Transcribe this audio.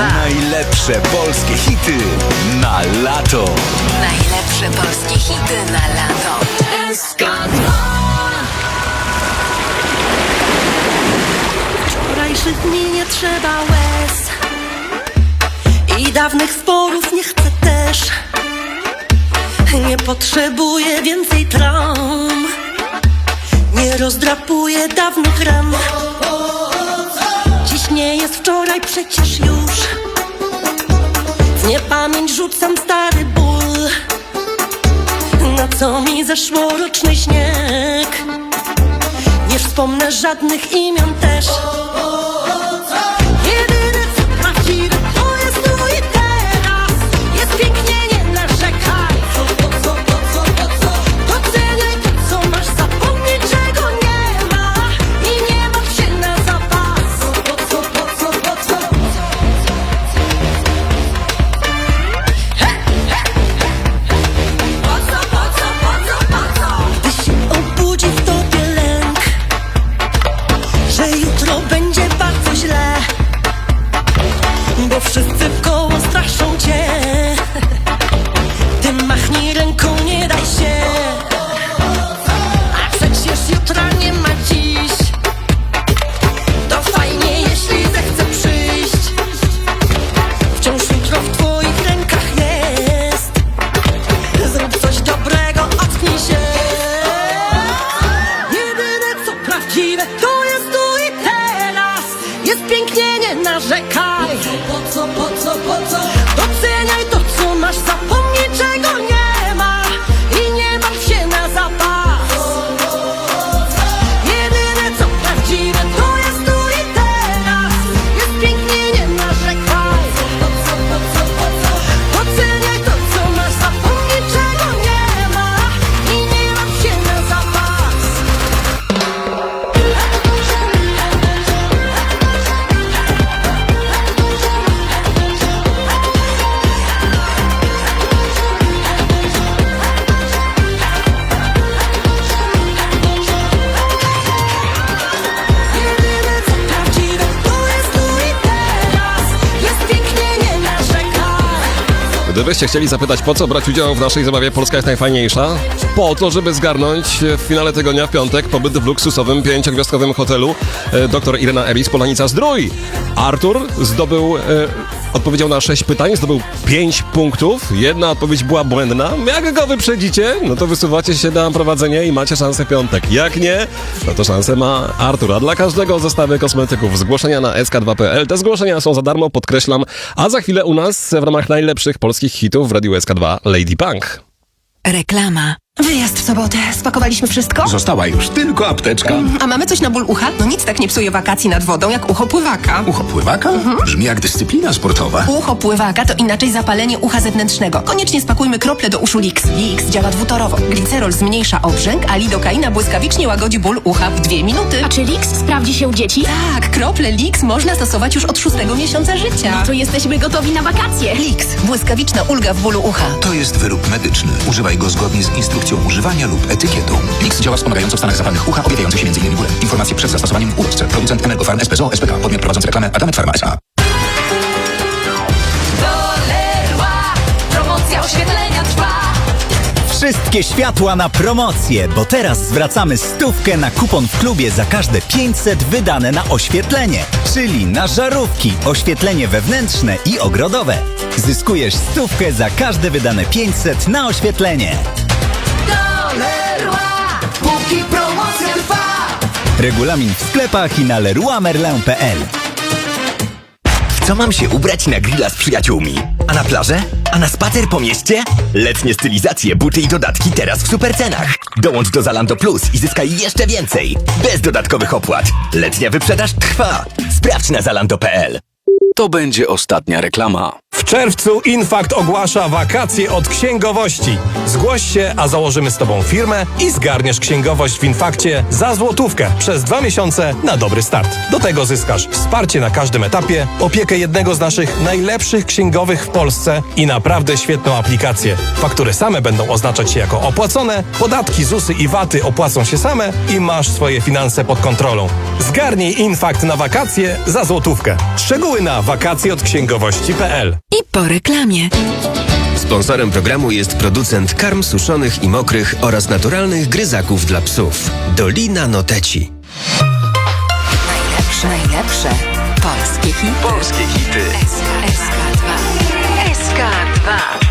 Najlepsze polskie hity na lato. Najlepsze polskie hity na lato. Wczorajszych dni nie trzeba łez. I dawnych sporów nie chcę też. Nie potrzebuję więcej traum Nie rozdrapuję dawnych Dziś nie jest wczoraj przecież już W niepamięć rzucam stary ból. Na co mi zeszłoroczny śnieg? Nie wspomnę żadnych imion też Jutro będzie bardzo źle Bo wszyscy Jest pięknie, nie narzekaj. Po co, po co, po co Gdybyście chcieli zapytać, po co brać udział w naszej zabawie Polska jest najfajniejsza? Po to, żeby zgarnąć w finale tego dnia w piątek pobyt w luksusowym, pięciogwiazdkowym hotelu e, dr Irena Eris Polanica Zdrój. Artur zdobył, e, odpowiedział na sześć pytań, zdobył pięć punktów. Jedna odpowiedź była błędna. Jak go wyprzedzicie, no to wysuwacie się na prowadzenie i macie szansę piątek. Jak nie, no to szansę ma Artur. A dla każdego zestawy kosmetyków zgłoszenia na sk2.pl. Te zgłoszenia są za darmo, podkreślam. A za chwilę u nas w ramach najlepszych polskich hitów w Radiu SK2 Lady Punk. Reklama. Wyjazd w sobotę. Spakowaliśmy wszystko? Została już tylko apteczka. A mamy coś na ból ucha? No nic tak nie psuje wakacji nad wodą jak ucho pływaka. Ucho pływaka? Brzmi jak dyscyplina sportowa. Ucho pływaka to inaczej zapalenie ucha zewnętrznego. Koniecznie spakujmy krople do uszu Lix. Lix działa dwutorowo. Glicerol zmniejsza obrzęk, a lidokaina błyskawicznie łagodzi ból ucha w dwie minuty. A czy Lix sprawdzi się u dzieci? Tak, krople Lix można stosować już od szóstego miesiąca życia. To jesteśmy gotowi na wakacje. Lix. Błyskawiczna ulga w bólu ucha. To jest wyrób medyczny. Używaj go zgodnie z instrukcją używania lub etykietą. Lix działa wspomagająco w stanach zapalnych ucha, objawiających się m.in. bólem. Informacje przed zastosowaniem w ulotce. Producent Energofarm SPZO SPK. Podmiot prowadzący reklamę Adamet Pharma S.A. Promocja oświetlenia trwa. Wszystkie światła na promocję, bo teraz zwracamy stówkę na kupon w klubie za każde 500 wydane na oświetlenie, czyli na żarówki, oświetlenie wewnętrzne i ogrodowe. Zyskujesz stówkę za każde wydane 500 na oświetlenie. Póki promocja trwa. Regulamin w sklepach i na leroymerlin.pl co mam się ubrać na grilla z przyjaciółmi? A na plażę? A na spacer po mieście? Letnie stylizacje, buty i dodatki teraz w supercenach. Dołącz do Zalando Plus i zyskaj jeszcze więcej. Bez dodatkowych opłat. Letnia wyprzedaż trwa. Sprawdź na zalando.pl. To będzie ostatnia reklama. W czerwcu Infakt ogłasza wakacje od księgowości. Zgłoś się, a założymy z Tobą firmę i zgarniesz księgowość w Infakcie za złotówkę przez dwa miesiące na dobry start. Do tego zyskasz wsparcie na każdym etapie, opiekę jednego z naszych najlepszych księgowych w Polsce i naprawdę świetną aplikację. Faktury same będą oznaczać się jako opłacone, podatki ZUSy i VAT-y opłacą się same i masz swoje finanse pod kontrolą. Zgarnij Infakt na wakacje za złotówkę. Szczegóły na wakacje od księgowości.pl I po reklamie. Sponsorem programu jest producent karm suszonych i mokrych oraz naturalnych gryzaków dla psów. Dolina Noteci. Najlepsze, najlepsze polskie hity. Polskie hity. SK, SK2. SK2.